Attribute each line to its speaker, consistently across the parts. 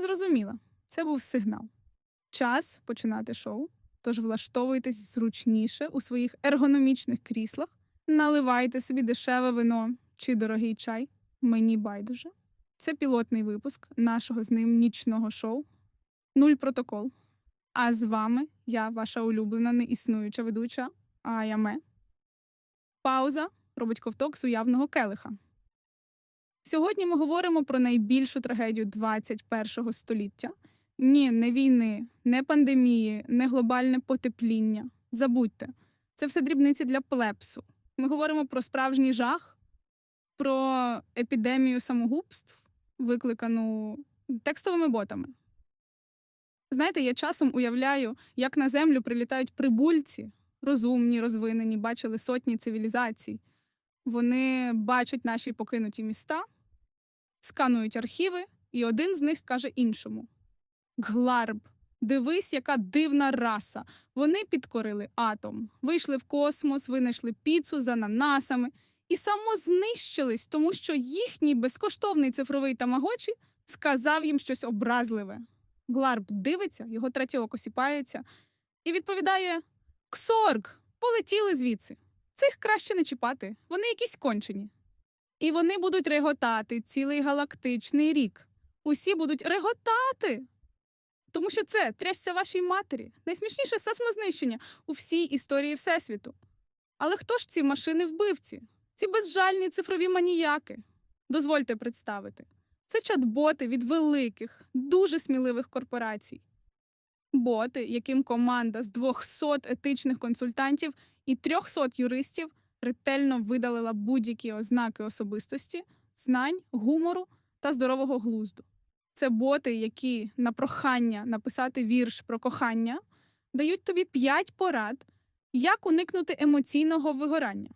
Speaker 1: зрозуміла. Це був сигнал. Час починати шоу. Тож влаштовуйтесь зручніше у своїх ергономічних кріслах, наливайте собі дешеве вино чи дорогий чай. Мені байдуже. Це пілотний випуск нашого з ним нічного шоу Нуль протокол. А з вами я, ваша улюблена неіснуюча ведуча Аяме. Пауза робить ковток з уявного келиха. Сьогодні ми говоримо про найбільшу трагедію 21 століття. Ні, не війни, не пандемії, не глобальне потепління. Забудьте, це все дрібниці для плепсу. Ми говоримо про справжній жах, про епідемію самогубств, викликану текстовими ботами. Знаєте, я часом уявляю, як на землю прилітають прибульці, розумні, розвинені, бачили сотні цивілізацій. Вони бачать наші покинуті міста, сканують архіви, і один з них каже іншому: Гларб, дивись, яка дивна раса. Вони підкорили атом, вийшли в космос, винайшли піцу з ананасами і самознищились, тому що їхній безкоштовний цифровий тамагочі сказав їм щось образливе. Гларб дивиться, його третє око сіпається, і відповідає: Ксорг, полетіли звідси. Цих краще не чіпати, вони якісь кончені. І вони будуть реготати цілий галактичний рік. Усі будуть реготати. Тому що це трясся вашій матері, найсмішніше сейсмознищення у всій історії Всесвіту. Але хто ж ці машини вбивці? Ці безжальні цифрові маніяки? Дозвольте представити. Це чат-боти від великих, дуже сміливих корпорацій. Боти, яким команда з 200 етичних консультантів і 300 юристів ретельно видалила будь-які ознаки особистості, знань, гумору та здорового глузду. Це боти, які на прохання написати вірш про кохання дають тобі 5 порад, як уникнути емоційного вигорання.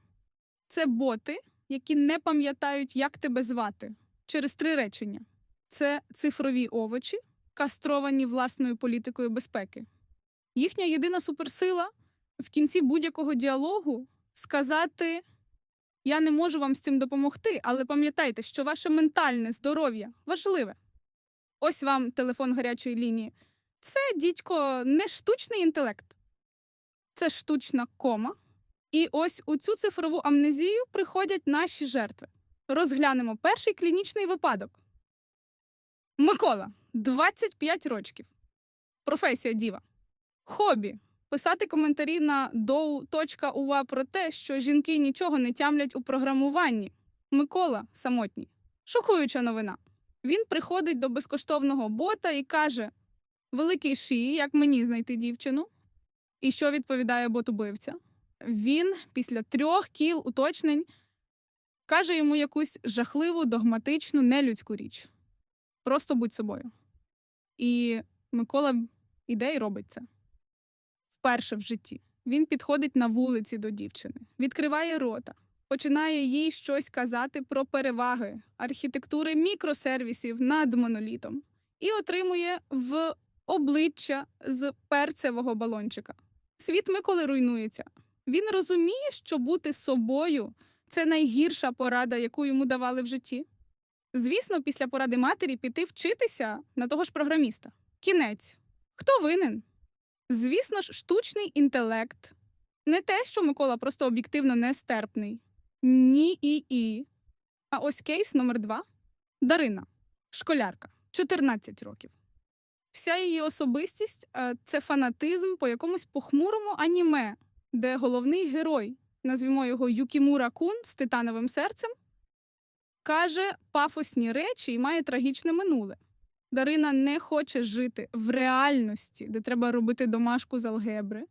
Speaker 1: Це боти, які не пам'ятають, як тебе звати через три речення: це цифрові овочі, кастровані власною політикою безпеки. Їхня єдина суперсила в кінці будь-якого діалогу сказати: Я не можу вам з цим допомогти, але пам'ятайте, що ваше ментальне здоров'я важливе. Ось вам телефон гарячої лінії. Це, дідько, не штучний інтелект, це штучна кома. І ось у цю цифрову амнезію приходять наші жертви. Розглянемо перший клінічний випадок. Микола, 25 років. Професія діва. Хобі. Писати коментарі на dow.ua про те, що жінки нічого не тямлять у програмуванні. Микола самотній. Шокуюча новина. Він приходить до безкоштовного бота і каже: Великий шиї, як мені знайти дівчину? І що відповідає бот-убивця? Він після трьох кіл уточнень каже йому якусь жахливу, догматичну, нелюдську річ. Просто будь собою. І Микола іде і робить це вперше в житті. Він підходить на вулиці до дівчини, відкриває рота, починає їй щось казати про переваги архітектури мікросервісів над монолітом і отримує в обличчя з перцевого балончика. Світ Миколи руйнується. Він розуміє, що бути собою це найгірша порада, яку йому давали в житті. Звісно, після поради матері піти вчитися на того ж програміста. Кінець. Хто винен? Звісно ж, штучний інтелект. Не те, що Микола просто об'єктивно нестерпний. Ні і і. А ось кейс номер два Дарина, школярка, 14 років. Вся її особистість е, це фанатизм по якомусь похмурому аніме, де головний герой, назвімо його Юкімура Кун з титановим серцем, каже пафосні речі і має трагічне минуле. Дарина не хоче жити в реальності, де треба робити домашку з алгебри.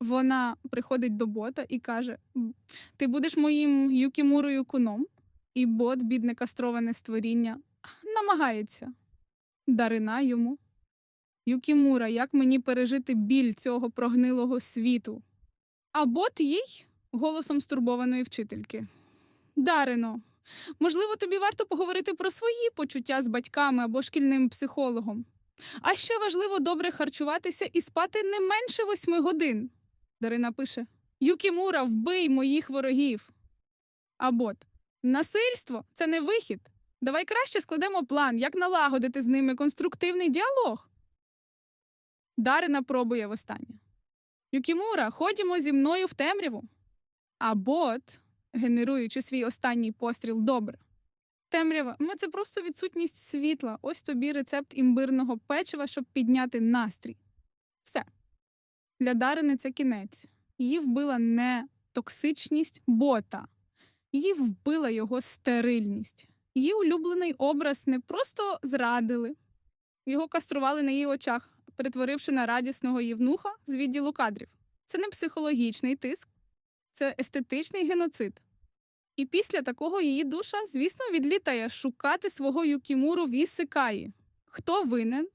Speaker 1: Вона приходить до бота і каже: Ти будеш моїм Юкімурою куном. І бот, бідне кастроване створіння, намагається. Дарина йому. Юкімура, як мені пережити біль цього прогнилого світу? А бот їй голосом стурбованої вчительки. Дарино, можливо, тобі варто поговорити про свої почуття з батьками або шкільним психологом. А ще важливо добре харчуватися і спати не менше восьми годин. Дарина пише: Юкімура, вбий моїх ворогів. А бот Насильство це не вихід. Давай краще складемо план, як налагодити з ними конструктивний діалог. Дарина пробує востаннє. Юкімура, ходімо зі мною в темряву. А бот, генеруючи свій останній постріл добре. Темрява м, це просто відсутність світла. Ось тобі рецепт імбирного печива, щоб підняти настрій. Все. Для Дарини це кінець. Її вбила не токсичність бота, її вбила його стерильність. Її улюблений образ не просто зрадили, його кастрували на її очах, перетворивши на радісного євнуха з відділу кадрів. Це не психологічний тиск, це естетичний геноцид. І після такого її душа, звісно, відлітає шукати свого Юкімуру в Ісикаї. Хто винен?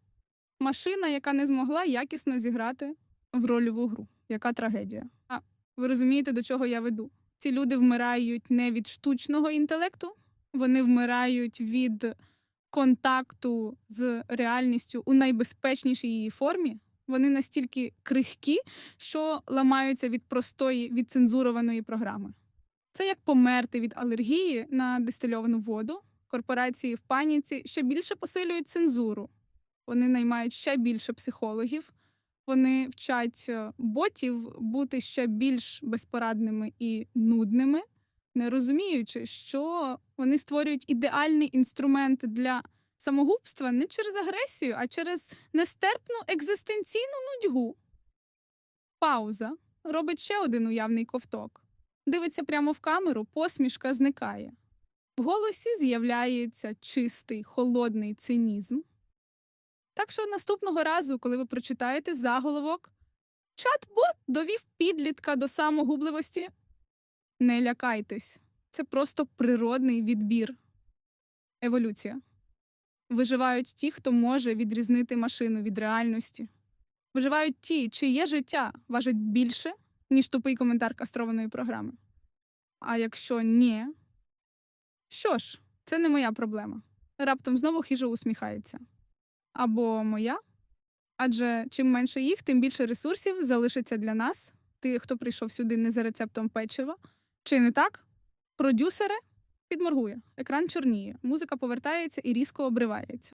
Speaker 1: Машина, яка не змогла якісно зіграти в рольову гру. Яка трагедія? А ви розумієте, до чого я веду? Ці люди вмирають не від штучного інтелекту, вони вмирають від контакту з реальністю у найбезпечнішій її формі. Вони настільки крихкі, що ламаються від простої відцензурованої програми. Це як померти від алергії на дистильовану воду. Корпорації в паніці ще більше посилюють цензуру. Вони наймають ще більше психологів, вони вчать е, ботів бути ще більш безпорадними і нудними, не розуміючи, що вони створюють ідеальний інструмент для самогубства не через агресію, а через нестерпну екзистенційну нудьгу. Пауза робить ще один уявний ковток. Дивиться прямо в камеру, посмішка зникає. В голосі з'являється чистий, холодний цинізм. Так що наступного разу, коли ви прочитаєте заголовок Чат-бот довів підлітка до самогубливості. Не лякайтесь, це просто природний відбір. Еволюція. Виживають ті, хто може відрізнити машину від реальності. Виживають ті, чиє життя важить більше, ніж тупий коментар кастрованої програми. А якщо ні, що ж, це не моя проблема. Раптом знову хижо усміхається. Або моя. Адже чим менше їх, тим більше ресурсів залишиться для нас, тих, хто прийшов сюди не за рецептом печива. Чи не так? Продюсери підморгує, екран чорніє, музика повертається і різко обривається.